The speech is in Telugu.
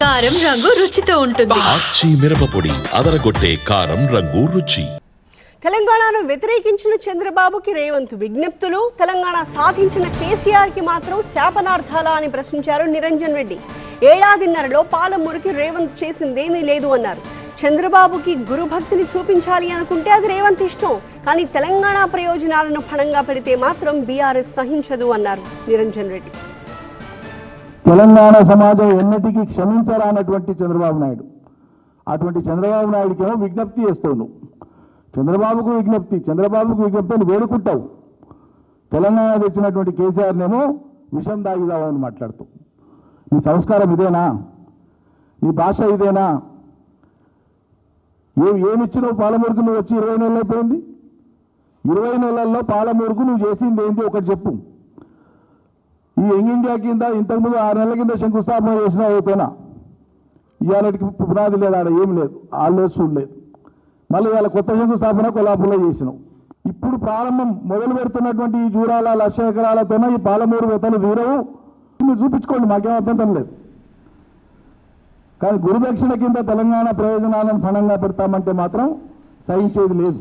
కారం రంగు రుచితో ఉంటుంది. ఆచి మిరపపొడి అదరగొట్టే కారం రంగు రుచి. తెలంగాణను వ్యతిరేకించిన చంద్రబాబుకి రేవంత్ విజ్ఞప్తులు తెలంగాణ సాధించిన కేసీఆర్కి మాత్రం శాపనార్థాలా అని ప్రశ్నించారు నిరంజన్ రెడ్డి. ఏడాదిన్నరలో పాలమూరికి రేవంత్ చేసిందేమీ లేదు అన్నారు. చంద్రబాబుకి గురుభక్తిని చూపించాలి అనుకుంటే అది రేవంత్ ఇష్టం కానీ తెలంగాణ ప్రయోజనాలను పణంగా పెడితే మాత్రం బీఆర్ఎస్ సహించదు అన్నారు నిరంజన్ రెడ్డి. తెలంగాణ సమాజం ఎన్నటికీ క్షమించరానటువంటి చంద్రబాబు నాయుడు. అటువంటి చంద్రబాబు నాయుడికేమో విజ్ఞప్తి చేస్తావు నువ్వు. చంద్రబాబుకు విజ్ఞప్తి చంద్రబాబుకు విజ్ఞప్తి అని వేడుకుంటావు తెలంగాణ తెచ్చినటువంటి కేసీఆర్నేమో విషం దాగిదామని మాట్లాడుతూ నీ సంస్కారం ఇదేనా? నీ భాష ఇదేనా? ఏమి ఏమిచ్చినావు పాలమూరుకు నువ్వు వచ్చి ఇరవై నెలలు అయిపోయింది? ఇరవై నెలల్లో పాలమూరుకు నువ్వు చేసింది ఏంది? ఒకటి చెప్పు. ఈ యంగ్ ఇండియా కింద ఇంతకుముందు ఆరు నెలల కింద శంకుస్థాపన చేసిన అవుతానా ఇవాళకి పునాది లేదు ఆడ ఏం లేదు ఆల్లేదు చూడలేదు. మళ్ళీ ఇవాళ కొత్త శంకుస్థాపన కొల్లాపూర్లో చేసినాం. ఇప్పుడు ప్రారంభం మొదలు పెడుతున్నటువంటి ఈ జూరాల లక్ష ఎకరాలతోనే ఈ పాలమూరు వెతలు తీరవు. మీరు చూపించుకోండి మాకేం అభ్యంతరం లేదు. కానీ గురుదక్షిణ కింద తెలంగాణ ప్రయోజనాలను ఫణంగా పెడతామంటే మాత్రం సహించేది లేదు.